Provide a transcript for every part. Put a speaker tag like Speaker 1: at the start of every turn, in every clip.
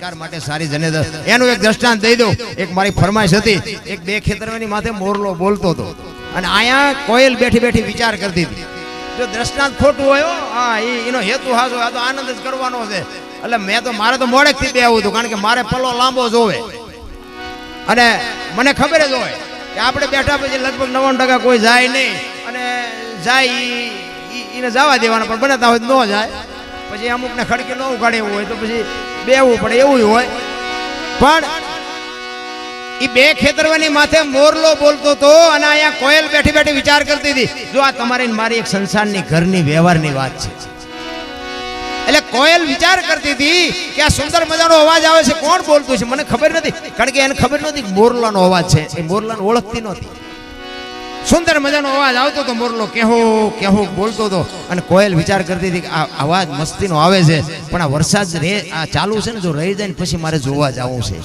Speaker 1: સંસ્કાર માટે સારી જનેદર એનું એક દ્રષ્ટાંત દઈ દઉં. એક મારી ફરમાઈશ હતી. એક બે ખેતરવાની માથે મોરલો બોલતો હતો. અને અહીંયા કોયલ બેઠી બેઠી વિચાર કરતી હતી. જો દ્રષ્ટાંત ખોટું હોય હા એનો હેતુ હાજો. આ તો આનંદ જ કરવાનો છે. એટલે મેં તો, મારે તો મોડેકથી બે આવું હતું, કારણ કે મારે પલ્લો લાંબો જોવે. અને મને ખબર જ હોય કે આપણે બેઠા પછી લગભગ નવ્વાણું ટકા કોઈ જાય નહીં. અને જાય એને જવા દેવાના, પણ બનાતા હોય તો ન જાય. પછી અમુકને ખડકી ન ઉગાડે એવું હોય તો પછી બેવું પડે એવું હોય. પણ એ બે ખેતરવાની માથે મોરલો બોલતો હતો અને અહીંયા કોયલ બેઠી બેઠી વિચાર કરતી હતી, જો આ તમારી મારી એક સંસારની ઘરની વ્યવહારની વાત છે. એટલે કોયલ વિચાર કરતી હતી કે આ સુંદર મજાનો અવાજ આવે છે. કોણ બોલતું છે? મને ખબર નથી. કારણ કે એને ખબર નહોતી મોરલાનો અવાજ છે. એ મોરલાને ઓળખતી નહોતી. સુંદર મજાનો અવાજ આવતો હતો મોરલો કેહો કેહો, બોલતો હતો અને કોયલ વિચાર કરતી હતી કે આ અવાજ મસ્તીનો આવે છે, પણ આ વરસાદ રે, આ ચાલુ છે ને, જો રહી જાય ને, પછી મારે જોવા જવું છે.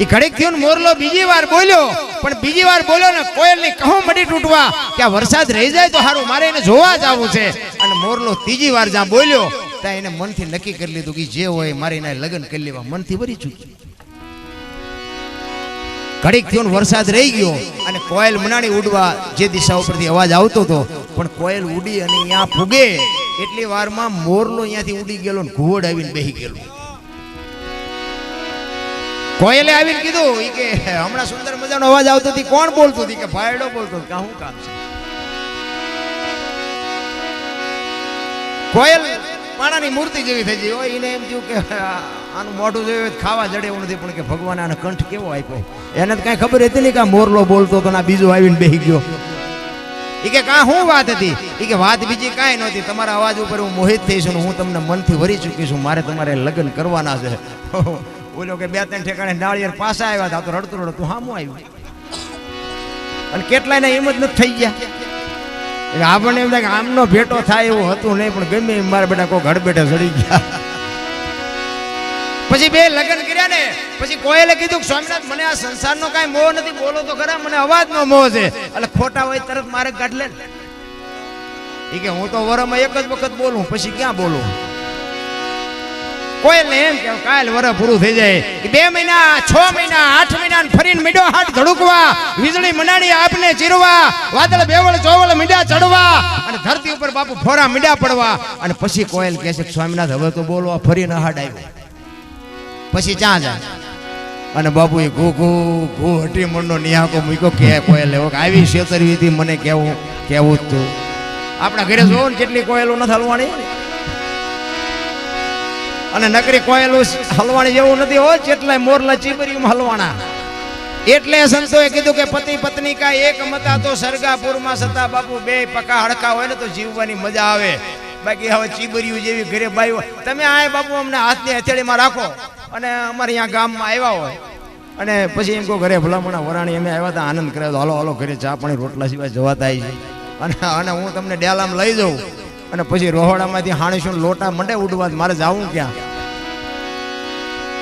Speaker 1: એ ઘડીક થયો ને મોરલો બીજી વાર બોલ્યો, પણ બીજી વાર બોલ્યો ને કોયલ ને કહો મડી તૂટવા કે આ વરસાદ રહી જાય તો સારું મારે એને જોવા જવું છે. અને મોરલો ત્રીજી વાર જ્યાં બોલ્યો, ત્યાં એને મનથી નક્કી કરી લીધું કે જે હોય મારે એના લગ્ન કરી લેવા. મનથી ભરી ચૂકી ઘડીક થયો વરસાદ રહી ગયો અને કોયલ મનાણી ઉડવા જે દિશા ઉપરથી અવાજ આવતો હતો, પણ કોયલ ઉડી અને અહીંયા ફૂગે. એટલી વારમાં મોરલો અહીંયાથી ઉડી ગયેલો ને ઘુવડ આવીને બેહી ગયેલો. કોયલે આવીને કીધું એ કે, હમણાં સુંદર મજાનો અવાજ આવતો હતી, કોણ બોલતું હતી? કે, ભાયડો બોલતો કે હું કામ છે? કોયલ પાણાની મૂર્તિ જેવી થઈ ગઈ. હોય એને એમ થયું કે આનું મોઢું જોયું ખાવા જડે એવું નથી પણ કે ભગવાન આને કંઠ કેવો આપ્યો? એને તો કાંઈ ખબર હતી નહીં કે મોરલો બોલતો તો ને બીજો આવીને બેહી ગયો. એ કે કા શું વાત હતી? એ કે વાત બીજી કાંઈ નહોતી. તમારા અવાજ ઉપર હું મોહિત થઈશ છું હું તમને મનથી વરી ચૂકી છું. મારે તમારે લગ્ન કરવાના છે. બોલો કે બે ત્રણ ઠેકાણે નાળિયેર પાછા આવ્યા હતા. તો રડતું રડતું હામું આવ્યું. અને કેટલાયને જ નથી થઈ ગયા. આપણને એમ થાય કે આમનો ભેટો થાય એવું હતું નહીં, પણ ગમે એમ મારા બેટા કોઈ ઘડ બેઠા ચડી ગયા. બે લગ્ન કર્યા ને, પછી કોયલે કીધું સ્વામિનાથ, મને આ સંસારનો કાંઈ મોહ નથી, બોલો તો ખરા, મને અવાજનો મોહ છે. એટલે ખોટા હોય તરત મારે કાઢ એ કે હું તો વરમાં એક જ વખત બોલું, પછી ક્યાં બોલું? કોયલ ને એમ કે, કાલ વર પૂરું થઈ જાય. બે મહિના, છ મહિના, આઠ મહિના ફરીને મીડો હાથ ધડુકવા, વીજળી મનાડી આપને ચીરવા, વાદળ, બેવળ, ચોવળ, મીડા ચડવા, અને ધરતી ઉપર બાપુ ફોરા મીડા પડવા. અને પછી કોયલ કહે છે સ્વામીનાથ, હવે તો બોલો, આ ફરીને હાડ આવ્યો. પછી ક્યાં જાય? અને બાપુ એ ઘુ ઘુ હટી મંડો નિહાકો મૂક્યો કે કોયલ એવો આવી છેતરવીથી મને કેવું કેવું તું. આપણા ઘરે જોવો ને કેટલી કોયલો નથી હલવાણી. અને નકરી કોયલું હલવાણી જેવું નથી હોય જેટલા મોરલા ચીબરીમાં હલવાના એટલે સંતોએ કીધું કે પતિ પત્ની કા એક મતા તો સરગાપુરમાં સતા બાપુ બે પકા હડકા હોય ને તો જીવવાની મજા આવે. બાકી હવે ચીબરીયું જેવી ઘરે બાઈ તમે આ બાપુ અમને હાથની હથેળીમાં રાખો. અને અમારે અહીંયા ગામમાં આવ્યા હોય. અને પછી એમ કહો, ઘરે ભલામણા વરાણી અમે આવ્યા હતા, આનંદ કર્યો હાલો હાલો, ઘરે ચા પાણી, રોટલા સિવાય જવાતા છે અને અને હું તમને ડેલામ લઈ જાઉં. અને પછી રોહડામાંથી હાણીશું, લોટા મંડે ઉડવા, મારે જાવું ક્યાં?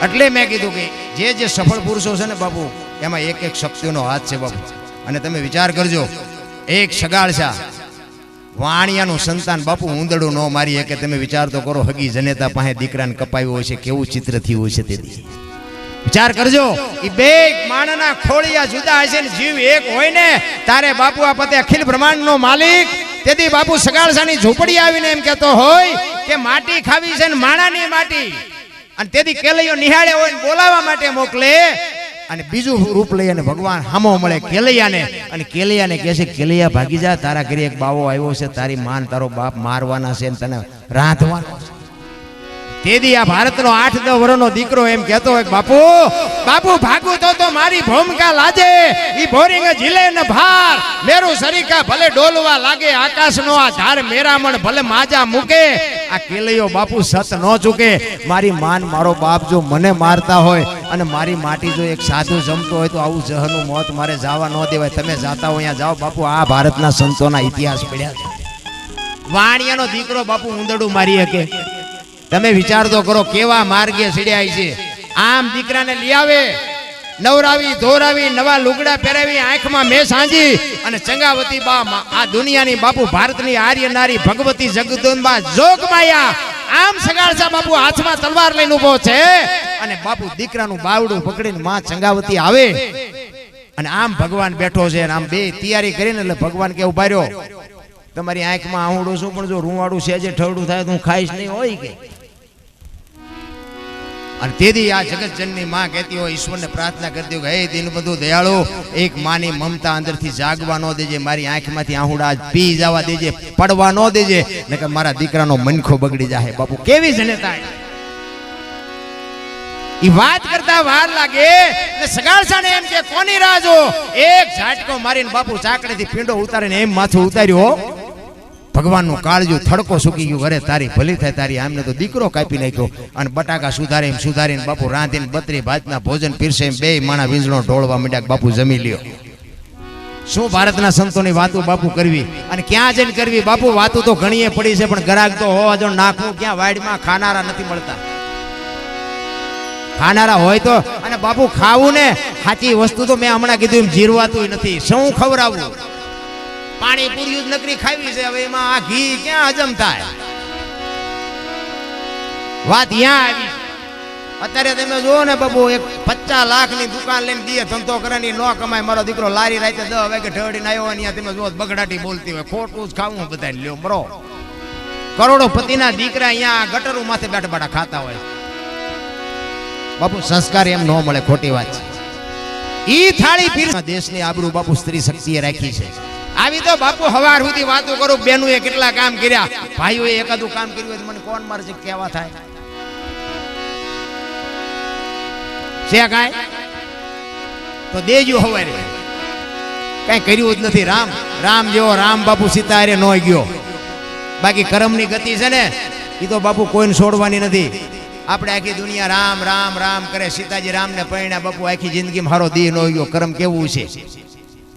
Speaker 1: એટલે મેં કીધું કે જે જે સફળ પુરુષો છે ને બાપુ, એમાં એક એક શક્તિનો હાથ છે બાપુ. અને તમે વિચાર કરજો, એક સગાળશા વાણિયાનું સંતાન બાપુ ઊંદડું ન મારી કે તમે વિચાર તો કરો, હગી જનેતા પાસે દીકરાને કપાવ્યો હોય છે, કેવું ચિત્ર થયું છે તેથી વિચાર કરજો એ બે માણના ખોળિયા જુદા હશે ને જીવ એક હોય ને, તારે બાપુ આ પતે અખિલ બ્રહ્માંડનો માલિક. તેથી બાપુ સગાળસાની ઝૂંપડી આવીને એમ કહેતો હોય કે માટી ખાવી છે ને માણાની માટી. અને તેથી કેલૈયો નિહાળે હોય ને બોલાવવા માટે મોકલે અને બીજું રૂપ લઈ અને ભગવાન હામો મળે કેલૈયાને. અને કેલૈયાને કહે છે, કેલૈયા, ભાગી જા, તારા ઘરે એક બાવો આવ્યો છે, તારી માન તારો બાપ મારવાના છે તને રાંધવાનો છે. તેદી આ ભારતનો આઠ દસ વર્ષનો દીકરો એમ કહેતો હોય બાપુ બાપુ, ભાગું તો તો મારી ભૂમિકા લાજે. ઈ બોરિંગ ઝીલે ને ભાર. મેરું સરીકા ભલે ડોલવા લાગે, આકાશનો આ ધાર મેરામણ ભલે માજા મૂકે. આ કેલૈયો બાપુ સત ન ચૂકે. મારી માન, મારો બાપ જો મને મારતા હોય અને મારી માટી જો એક સાધુ જમતો હોય તો આવું જહનું મોત મારે જવા ન દેવાય. તમે જાતા હો, અહીંયા જાઓ. બાપુ, આ ભારતના સંતોના ઇતિહાસ પડ્યા છે. વાણિયાનો દીકરો બાપુ ઉંદડું મારી શકે. તમે વિચાર તો કરો કેવા માર્ગે સીડ્યા છે. આમ દીકરાને લઈ આવે, નવરાવી, ધોરાવી, નવા લુગડા પહેરાવી, આંખમાં મેં સાંજી અને ચંગાવતી બા આ દુનિયાની બાપુ ભારતની આર્ય નારી ભગવતી જગદંબા જોગ માયા. આમ સગાળસા બાપુ હાથમાં તલવાર લઈને ઊભો છે. અને બાપુ દીકરાનું બાવડું પકડીને માં ચંગાવતી આવે. અને આમ ભગવાન બેઠો છે આમ બે તૈયારી કરીને એટલે ભગવાન કે ઊભા રહ્યો. તમારી આંખમાં આવડું છું પણ જો રૂવાડું છે જે ઠરડું થાય તો હું ખાઈશ નહીં, હોય કે? અને તેથી આ જગતજનની માં કહેતી હોય, ઈશ્વરને પ્રાર્થના કરતી હોય હે દિન દયાળો, એક માની મમતા અંદરથી જાગવા ન દેજે, મારી આંખમાંથી આહુડા પી જવા દેજે, પડવા ન દેજે. નકર મારા દીકરાનો મનખો બગડી જાય બાપુ, કેવી જનતા ઈ? વાત કરતા વાર લાગે ને સગાળસાને એમ કે, કોની રાહ જો? એક ઝાટકો મારીને બાપુ ચાકડેથી પીંડો ઉતારીને એમ માથું ઉતાર્યો ભગવાનનું કાળજું થડકો સૂકી ગયું. અરે, તારી ભલી થાય, તારી આમને તો દીકરો કાપી નાખ્યો અને બટાકા સુધારી એમ સુધારીને બાપુ રાંધીને, બત્રી ભાતના ભોજન પીરસે એમ બે માણા વીંજળો ઢોળવા માંડ્યા બાપુ જમી લ્યો. શું ભારતના સંતોની વાતો બાપુ કરવી? અને ક્યાં જઈને કરવી? બાપુ, વાતો તો ઘણીએ પડી છે, પણ ગરાક તો હોવા જો નાખવું ક્યાં? વાડમાં ખાનારા નથી મળતા. ખાનારા હોય તો, અને બાપુ ખાવું ને? સાચી વસ્તુ તો મેં હમણાં કીધું એમ, જીરવાતું નથી. શું ખવડાવવું? પાણી પૂર્યું જ નકરી ખાવી છે. હવે એમાં આ ઘી ક્યાં હજમ થાય? વાત ત્યાં આવી. અત્યારે તમે જુઓ ને બાબુ, એક પચાસ લાખની દુકાન લઈને દીએ ધંધો કરે ને કમાય. મારો દીકરો લારી રાતે દસ વાગે ઢળીને આવ્યો અને તમે જુઓ, બગડાટી બોલતી હોય. ખોટું જ ખાવું બધા લ્યો મરો કરોડો પતિના દીકરા અહીંયા ગટરું માથે બેઠા બાટા ખાતા હોય. બાપુ, સંસ્કાર એમ ન મળે, ખોટી વાત છે. ઈ થાળી દેશની આબરૂ બાપુ સ્ત્રી શક્તિએ રાખી છે. આવી તો બાપુ હવાર સુધી વાતો કરું બેનું એ કેટલા કામ કર્યા. ભાઈઓ એકાદું કામ કર્યું મને કોણ મારે કેવા થાય? છે કાંઈ? તો દેજો હવારે. કઈ કર્યું જ નથી. રામ રામ જેવો રામ બાપુ સીતા હારે નો ગયો. બાકી કરમની ગતિ છે ને એ તો બાપુ કોઈને છોડવાની નથી. આપણે આખી દુનિયા રામ રામ રામ કરે. સીતાજી રામને પરણ્યા બાપુ આખી જિંદગી મારો દેહ નો ગયો. કરમ કેવું છે?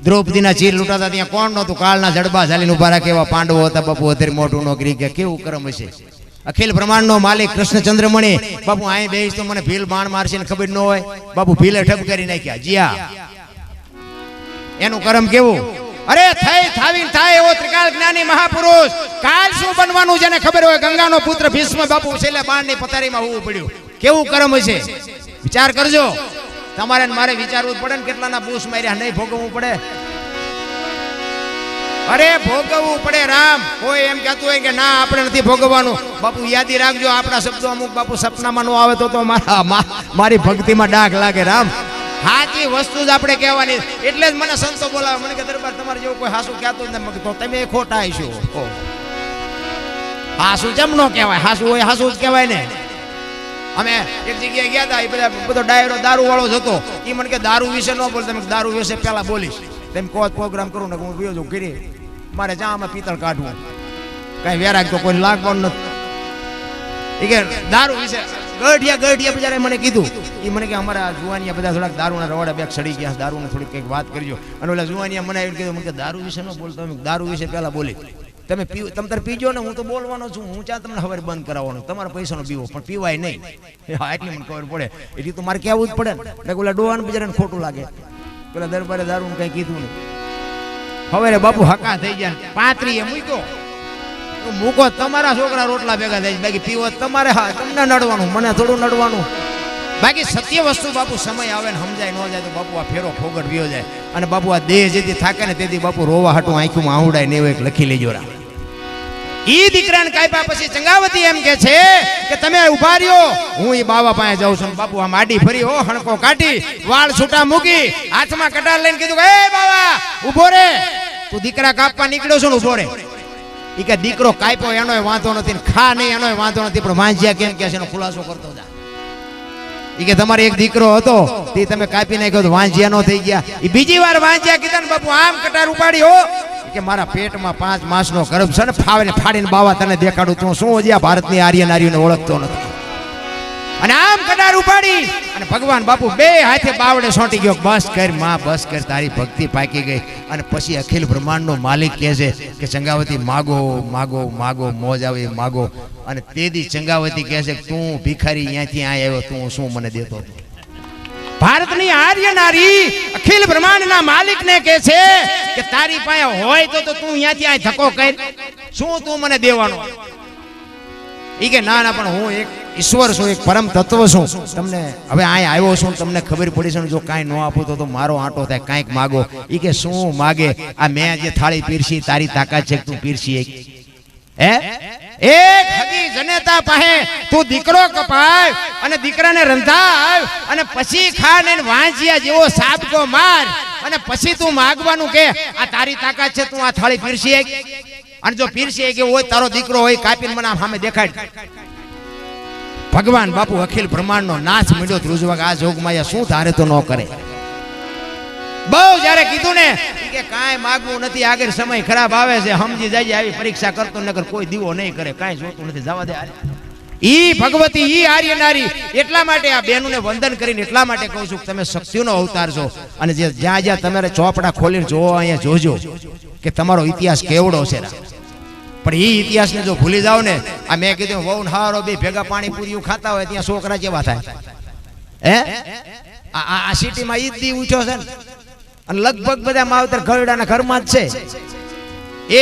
Speaker 1: દ્રૌપદીના ચીર લૂંટાતા ત્યાં કોણ નહોતું? કાળના જડબા ઝાલીને ઊભા રાખે એવા પાંડવો હતા. બાપુ અધેર મોટું નોકરી કે કેવું કરમ હશે અખિલ બ્રહ્માંડનો માલિક કૃષ્ણચંદ્રમણી, બાપુ, અહીં બેસ તો મને ભીલ બાણ મારશે ને ખબર ન હોય. બાપુ ભીલે ઠપ કરી નાખ્યા. જીયા. એનું કરમ કેવું? અરે, થઈ, થાવીને થાય એવો ત્રિકાળ જ્ઞાની મહાપુરુષ. કાલ શું બનવાનું જેને ખબર હોય? ગંગાનો પુત્ર ભીષ્મ બાપુ છેલ્લે બાણની પથારીમાં હોવું પડ્યું. કેવું કરમ હશે વિચાર કરજો. તમારે મારે વિચારવું પડે ને કેટલાના બૂસ માર્યા, નહીં ભોગવવું પડે. અરે ભોગવવું પડે રામ. કોઈ એમ કહેતું હોય કે ના, આપણે નથી ભોગવવાનું. બાપુ, યાદી રાખજો, આપણા શબ્દો અમુક બાપુ સપનામાં નો આવે તો તો મારા મારી ભક્તિમાં ડાઘ લાગે રામ. સાચી વસ્તુ જ આપણે કહેવાની. એટલે જ મને સંતો બોલાવે. મને કે દરબાર તમારે જેવું કોઈ હાસુ કહેતું નથી તો તમે ખોટા છો. હાસુ જેમ નો કહેવાય. હાસુ હોય હાસુ જ કહેવાય ને. અમે એક જગ્યાએ ગયા હતા એ બધા બધો ડાયરો દારૂ વાળો જ હતો. એ મને કે, દારૂ વિશે ન બોલ. તમે દારૂ વિશે પહેલા બોલીશ. તેમ કહો પ્રોગ્રામ કરું ને હું પીઓ છું કરી મારે જ્યાં આમાં પિત્તળ કાઢવું. કઈ વેરાગ તો કોઈ લાગવાનું નથી. કે, દારૂ વિશે ગઢિયા ગઢિયા બિચારે મને કીધું. એ મને કે, અમારા જુવાનિયા બધા થોડાક દારૂના રવાડા બેગ સડી ગયા દારૂને થોડીક કંઈક વાત કરજો. અને ઓલા જુવાનિયા મને આવીને કીધું, મને કે, દારૂ વિશે ન બોલતો દારૂ વિશે પહેલાં બોલી તમે પી તમે તાર પીજો ને હું તો બોલવાનો છું. હું ચા તમને હવે બંધ કરાવવાનો. તમારા પૈસાનો પીવો પણ પીવાય નહીં. હા, એટલી મને ખબર પડે. એટલી તો મારે કહેવું જ પડે ને. પેલા ડોવાનું બિચારાને ખોટું લાગે. પેલા દરબારે દારૂ કઈ કીધું નહીં. હવે રે બાપુ હકા થઈ ગયા પાંત્રી એ મૂક્યો. મૂકો, તમારા છોકરા રોટલા ભેગા થાય બાકી પીવો તમારે, હા, તમને નડવાનું, મને થોડું નડવાનું. બાકી સત્ય વસ્તુ બાપુ સમય આવે ને સમજાય, ન જાય તો બાપુ આ ફેરો ફોગટ વ્યો જાય. અને બાપુ આ દેહ જેથી થાકે ને તેથી બાપુ રોવા હાટું આંખમાં આહુડાય ને એવું એક લખી લેજો રા. ઈ દીકરાને કાપ્યા પછી ચંગાવતી એમ કે છે કે તમે ઊભા રહ્યો. હું ઈ બાવા પાસે જાઉં છું. બાપુ, આમ આડી ફરી હો, હણકો કાઢી, વાળ છૂટા મૂકી, હાથમાં કટાર લઈને કીધું એ બાવા ઊભો રે. તું દીકરા કાપવા નીકળ્યો છું ને ઊભો રે. એ કે, દીકરો કાપ્યો એનો વાંધો નથી ખા નહીં એનો વાંધો નથી, પણ વાંજ્યા કેમ કે છે ખુલાસો કરતો જા. ઈ કે, તમારે એક દીકરો હતો, તે તમે કાપી નાખ્યો વાંજ્યા નો થઈ ગયા. એ બીજી વાર વાંજ્યા કીધા ને, બાપુ, આમ કટાર ઉપાડી હો. કે મારા પેટમાં પાંચ માસનો ગર્ભ છે ને ફાવે ફાડીને બાવા તને દેખાડું તું શું હજી ભારતની આર્ય નારીઓને ઓળખતો નથી? અને આમ કટાર ઉપાડી અને ભગવાન બાપુ બે હાથે બાવડે સોંટી ગયો બસ કરમાં, બસ કર, તારી ભક્તિ પાકી ગઈ. અને પછી અખિલ બ્રહ્માંડનો માલિક કહે છે કે ચંગાવતી માગો માગો માગો, મોજ આવે માગો. અને તેથી ચંગાવતી કહે છે તું ભિખારી અહીંયાથી આ આવ્યો, તું શું મને દેતો હતો? ભારતની આર્ય નારી, અખિલ બ્રહ્માંડના માલિકને કહે છે કે તારી પાસે હોય તો તો તું અહીંયાથી આ ધક્કો કર. શું તું મને દેવાનો? ઈ કે, ના ના, પણ હું એક ઈશ્વર છું, એક પરમ તત્વ છું. તમને હવે અહીંયા આવ્યો છું, તમને ખબર પડી છે જો કાંઈ ન આપું તો તો મારો આંટો થાય, કાંઈક માગો. ઈ કે, શું માગે? આ મેં જે થાળી પીરસી, તારી તાકાત છે તું પીરસી એક? હે? એક હગી જનેતા પાસે તું દીકરો કપાય અને દીકરાને રંધાવ અને પછી ખાને વાંચ્યા જેવો સાબકો માર અને પછી તું માગવાનું કે, આ તારી તાકાત છે, તું આ થાળી પીરસી અને જો પીરસી કે હોય, તારો દીકરો હોય, કાપીને મને સામે દેખાડ. ભગવાન બાપુ અખિલ બ્રહ્માંડનો નાશ મળ્યો ધ્રુજવાગ આ જોગમાં શું ધારે તો ન કરે. બહુ જ્યારે કીધું ને કે કાંઈ માગવું નથી, આગળ સમય ખરાબ આવે છે સમજી જાય આવી પરીક્ષા કરતો નગર કોઈ દીવો નહીં કરે, કાંઈ જોતું નથી, જવા દે. ઈ ભગવતી, ઈ આર્ય નારી, એટલા માટે આ બહેનોને વંદન કરીને એટલા માટે કહું છું કે તમે શક્તિનો અવતાર છો. અને જે જ્યાં જ્યાં તમારે ચોપડા ખોલીને જોવો, અહીંયા જોજો કે તમારો ઇતિહાસ કેવડો છે. પણ એ ઇતિહાસને જો ભૂલી જાવ ને, આ મેં કીધું, વહુ હારો બે ભેગા પાણીપુરીઓ ખાતા હોય, ત્યાં છોકરા જેવા થાય? હે? આ સિટીમાં ઈ દી ઉઠ્યો છે ને. અને લગભગ બધા માવતર ઘરડાના ઘરમાં જ છે.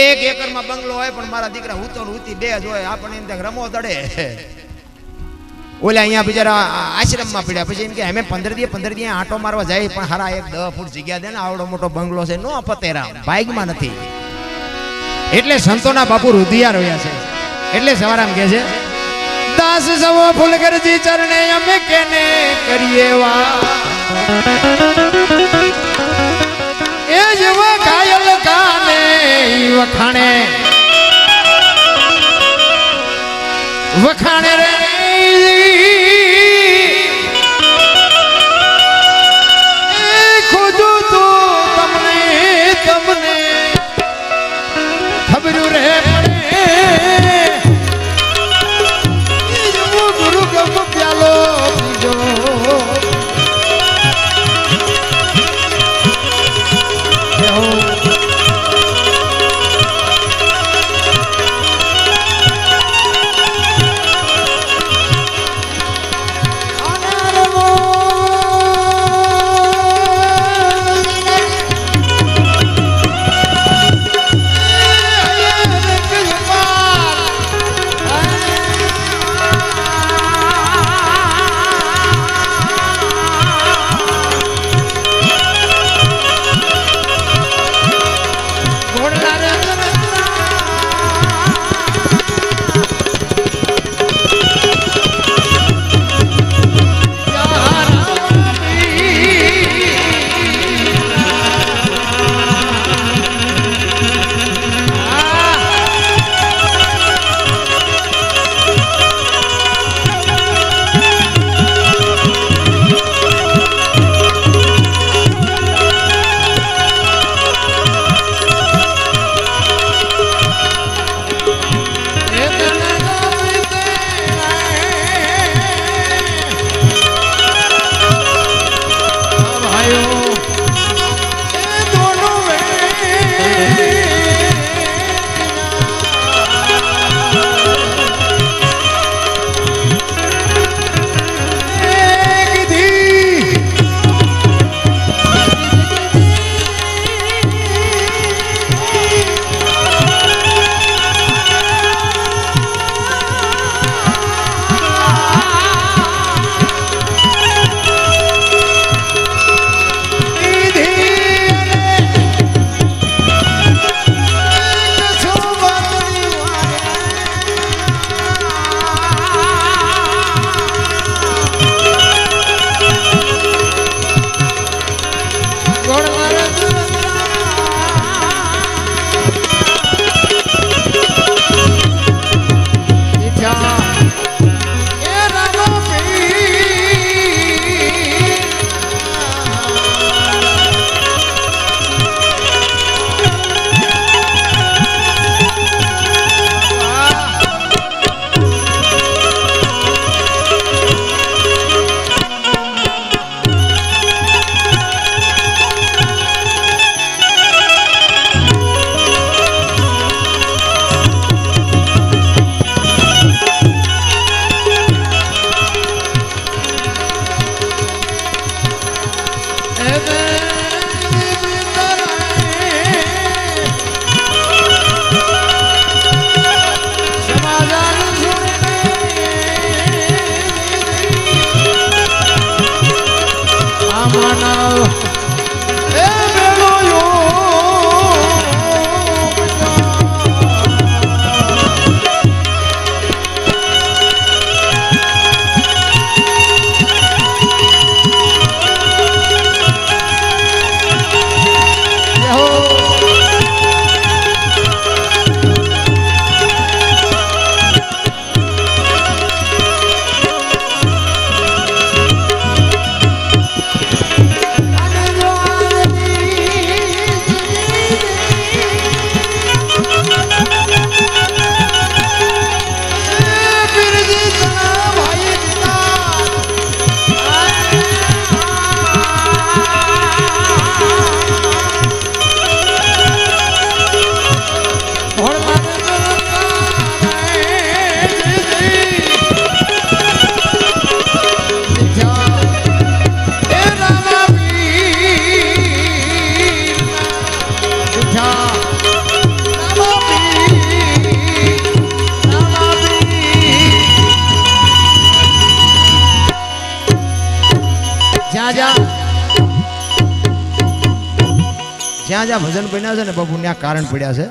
Speaker 1: એક એકરમાં બંગલો હોય પણ મારા દીકરા ઉતો ઉતી બે જ હોય, આપણને એમ રમો દડે. ઓલા અહીંયા બિચારા આશ્રમમાં પડ્યા. પછી એમ કે અમે પંદર દી પંદર દી આંટો મારવા જાય પણ હારા એક દસ ફૂટ જગ્યા દે ને આવડો મોટો બંગલો છે, નો પતેરા બાઇકમાં નથી. એટલે સંતોના બાપુ રુધિયા રહ્યા છે. એટલે સવારામ કે છે, દાસ સવો ફૂલગરજી ચરણે અમે કેને કરીએ વા? જવ ઘાયલ કાને વખાણે. વખાણે રે જ્યાં જ્યાં ભજન બન્યા છે ને બાપુ, ત્યાં કારણ પડ્યા છે.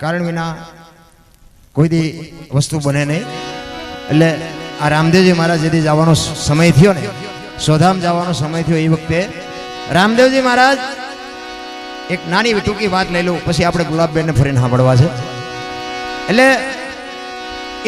Speaker 1: કારણ વિના કોઈ દી વસ્તુ બને નહીં. એટલે આ રામદેવજી મહારાજ જેથી જવાનો સમય થયો ને સોધામ જવાનો સમય થયો એ વખતે. રામદેવજી મહારાજ, એક નાની ટૂંકી વાત લઈ લઉં, પછી આપણે ગુલાબબેનને ફરીને સાંભળવા છે. એટલે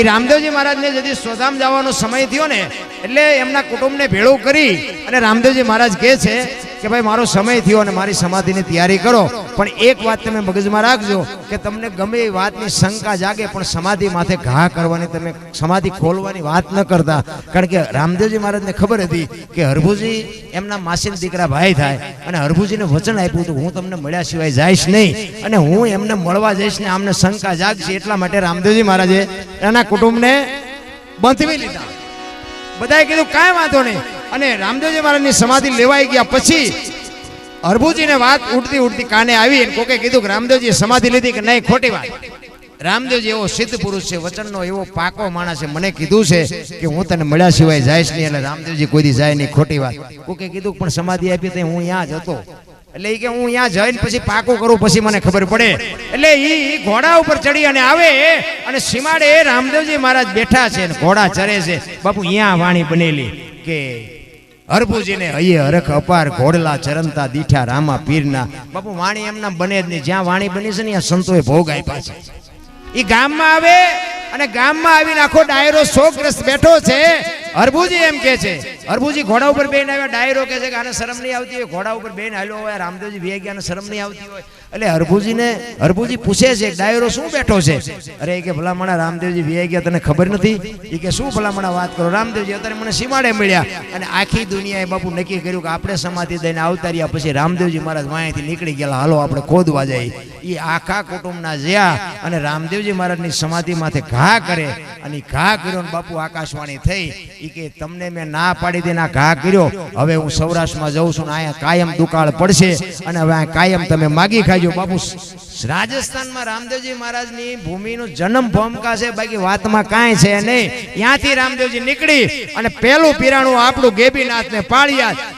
Speaker 1: એ રામદેવજી મહારાજને જેથી સોધામ જવાનો સમય થયો ને, એટલે એમના કુટુંબને ભેળું કરી અને રામદેવજી મહારાજ કહે છે કે ભાઈ, મારો સમય થયો અને મારી સમાધિની તૈયારી કરો. પણ એક વાત તમે મગજમાં રાખજો કે તમને ગમે એ વાતની શંકા જાગે, પણ સમાધિ માથે ઘા કરવાની તમે સમાધિ ખોલવાની વાત ન કરતા. કારણ કે રામદેવજી મહારાજને ખબર હતી કે હરભુજી એમના માસીના દીકરા ભાઈ થાય અને હરભુજીને વચન આપ્યું હતું, હું તમને મળ્યા સિવાય જઈશ નહીં. અને હું એમને મળવા જઈશ ને આમને શંકા જાગશે એટલા માટે રામદેવજી મહારાજે એના કુટુંબને બંધવી લીધા. બધાએ કીધું, કાંઈ વાંધો નહીં. અને રામદેવજી મહારાજની સમાધિ લેવાઈ ગયા પછી અરભુજીને વાત ઉડતી ઉડતી કાને આવી કોકે કીધું કે રામદેવજીએ સમાધિ લીધી કે નહીં, ખોટી વાત. રામદેવજી એવો સિદ્ધ પુરુષ છે, વચનનો એવો પાકો માણસ છે. મને કીધું છે કે હું તને મળ્યા સિવાય જઈશ નહીં, એટલે રામદેવજી કોઈ દી જાય નહીં, ખોટી વાત. કોકે કીધું પણ સમાધિ આપી તો હું ત્યાં જ હતો. એટલે કે હું ત્યાં જઈને પછી પાકું કરું, પછી મને ખબર પડે. એટલે એ ઘોડા ઉપર ચડી અને આવે અને સીમાડે રામદેવજી મહારાજ બેઠા છે ઘોડા ચરે છે. બાપુ અહીંયા વાણી બનેલી કે હરભુજીને હૈયે હરખ અપાર ઘોડલા ચરંતા દીઠા રામા પીરના. બાપુ, વાણી એમના બને જ નહીં. જ્યાં વાણી બની છે ને ત્યાં સંતોએ ભોગ આપ્યા છે. એ ગામમાં આવે અને ગામમાં આવીને આખો ડાયરો શોકગ્રસ્ત બેઠો છે. હરભુજી એમ કે છે. હરભુજી ઘોડા ઉપર બેન આવ્યા. ડાયરો કે છે કે આને શરમ નહીં આવતી હોય? ઘોડા ઉપર બેન હાલ્યો હોય, રામદેવજી વે ગયા શરમ નહીં આવતી હોય? એટલે હરભુજીને હરભુજી પૂછે છે, ડાયરો શું બેઠો છે? અરે કે, ભલામણા રામદેવજી વે ગયા, તને ખબર નથી? એ કે, શું ભલામણા, વાત કરો. રામદેવજી, અત્યારે મને સીમાડે મળ્યા. અને આખી દુનિયાએ બાપુ નક્કી કર્યું કે આપણે સમાધિ દઈને આવતાર્યા પછી રામદેવજી મહારાજ વાંયથી નીકળી ગયા, હાલો, આપણે ખોદવા જઈએ. એ આખા કુટુંબના જ્યાં અને રામદેવજી મહારાજની સમાધિ માથે ઘા કરે અને ઘા કર્યો બાપુ આકાશવાણી થઈ. એ કે, તમને મેં ના પાડી દઈને આ ઘા કર્યો. હવે હું સૌરાષ્ટ્રમાં જઉં છું ને અહીંયા કાયમ દુકાળ પડશે અને હવે કાયમ તમે માગી ખાજો બાપુ, રાજસ્થાનમાં રામદેવજી મહારાજની ભૂમિનો જન્મ ભૂમિકા છે? બાકી વાતમાં કાંઈ છે નહીં. ત્યાંથી રામદેવજી નીકળી અને પેલું પીરાણું આપણું ગેબીનાથને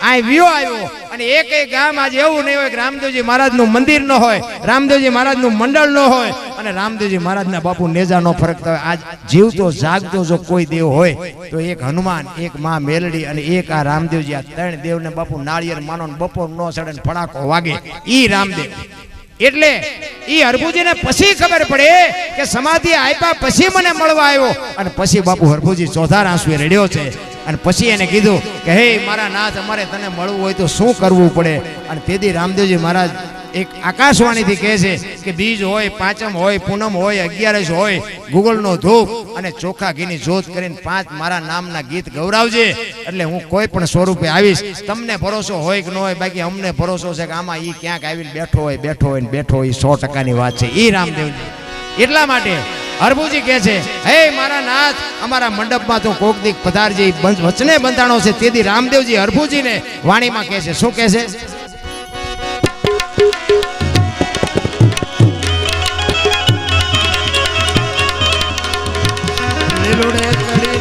Speaker 1: આ વ્યો આવ્યો. અને એક ગામ આજે એવું નહીં હોય કે રામદેવજી મહારાજનું મંદિર ન હોય, રામદેવજી મહારાજનું મંડળ ન હોય અને રામદેવજી મહારાજના બાપુ નેજા નો ફરક થાય આજ જીવતો, જાગતો જો કોઈ દેવ હોય, તો એક હનુમાન, એક માં મેલડી અને એક આ રામદેવજી, આ ત્રણ દેવને બાપુ નાળિયેર માનો બપોર નો ચડે ફડાકો વાગે. ઈ રામદેવ. એટલે એ હરભુજીને પછી ખબર પડે કે સમાધિ આપ્યા પછી મને મળવા આવ્યો. અને પછી બાપુ હરભુજી ચોથા આંસુએ રડ્યો છે. અને પછી એને કીધું કે, હે મારા નાથ, અમારે તને મળવું હોય તો શું કરવું પડે? અને તેથી રામદેવજી મહારાજ એક આકાશવાણીથી કહે છે કે બીજ હોય, પાંચમ હોય, પૂનમ હોય, અગિયારસ હોય, ગૂગલનો ધૂપ અને ચોખા ઘીની જોત કરીને પાંચ મારા નામના ગીત ગૌરાવજે. એટલે હું કોઈ પણ સ્વરૂપે આવીશ, તમને ભરોસો હોય કે ન હોય, બાકી અમને ભરોસો છે કે આમાં એ ક્યાંક આવીને બેઠો હોય બેઠો હોય ને બેઠો હોય સો ટકાની વાત છે. એ રામદેવજી. એટલા માટે હરભુજી કહે છે, હે મારા નાથ, અમારા મંડપમાં તો કોક દીક પધારજી વચને બંધાણો છે. તેથી રામદેવજી હરભુજીને વાણીમાં કહે છે. શું કહે છે? લુડે ચડી